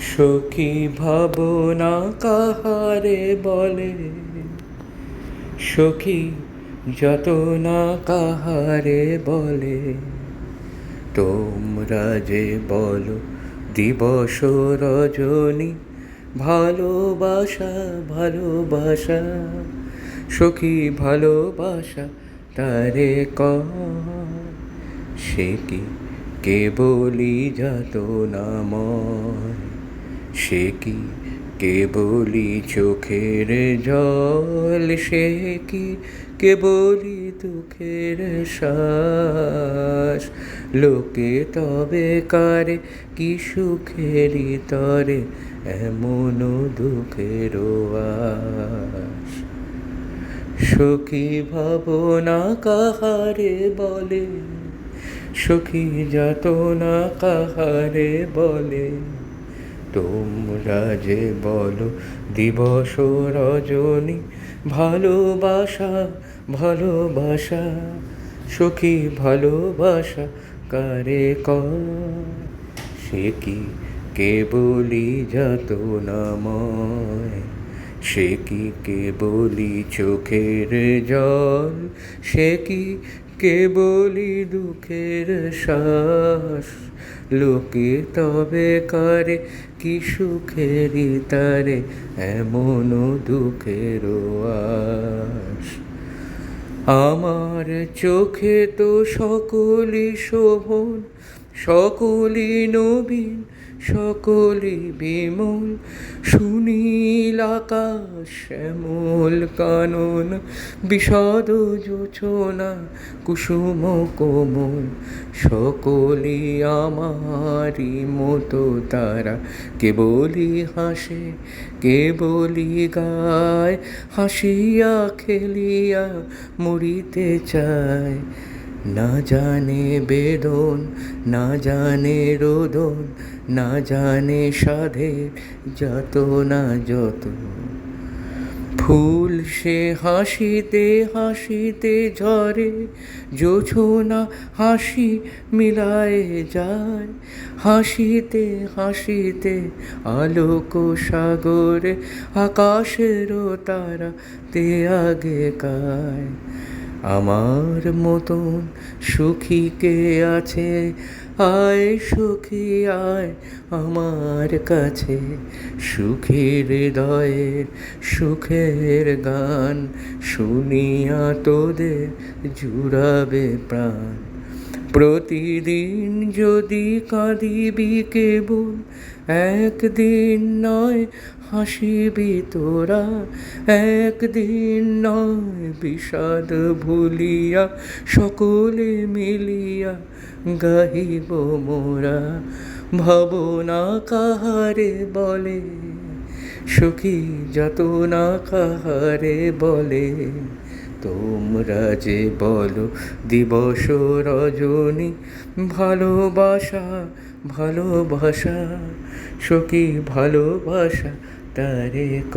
সখী ভাবনা কাহারে বলে? সখী যত না কাহারে বলে? তোমরা যে বলো দিবস রজনী, ভালোবাসা ভালোবাসা। সখী ভালোবাসা তারে ক সে কি কেবলি যাত নাময় সে কি কেবলি চোখের জল? সে কি কেবলি দুঃখের শ্বাস? লোকে তবে কারে কি সুখেরই তরে? এমন দুঃখের আশ সখী ভাবনা কাহারে বলে? সখী যাত না কাহারে বলে? তোমরা যে বলো দিবস রজনী ভালোবাসা ভালোবাসা সখী ভালোবাসা কারে ক সে কি কেবলি যাত নাময়? সে কি কেবলি চোখের জল? সে কি কেবলি দুঃখের শ্বাস। লোকে তবে করে কি সুখেরই তারে, এমন দুঃখের আশ আমার চোখে তো সকলই শোভন, সকলই নবীন, সকলই বিমল। আকাশ শ্যামল কানন, বিষাদ জোছনা কুসুম কোমল, সকলই আমারই মতো তারা। কেবলই হাসে কেবলই গায়, হাসিয়া খেলিয়া মরিতে চায়। না জানে বেদন, না জানে রোদন, না জানে সাধের যত না যত। ফুল সে হাসিতে হাসিতে ঝরে জোছনা হাসি মিলায় যায়। হাসিতে হাসিতে আলোক সাগরে আকাশেরও তারা তে আগে কায়। আমার মতন সুখী কে আছে? আয় সুখী, আয় আমার কাছে। সুখের হৃদয়ের সুখের গান শুনিয়া তোদের জুড়াবে প্রাণ। প্রতিদিন যদি কাঁদিবি কেবল, একদিন নয় হাসিবি তোরা, একদিন নয় বিষাদ ভুলিয়া সকলে মিলিয়া গাহিব মোরা। ভাবনা কাহারে বলে, সুখী যত না কাহারে বলে। তোমরা যে বলো দিবস রজনী ভালোবাসা ভালোবাসা সখী ভালোবাসা তারে ক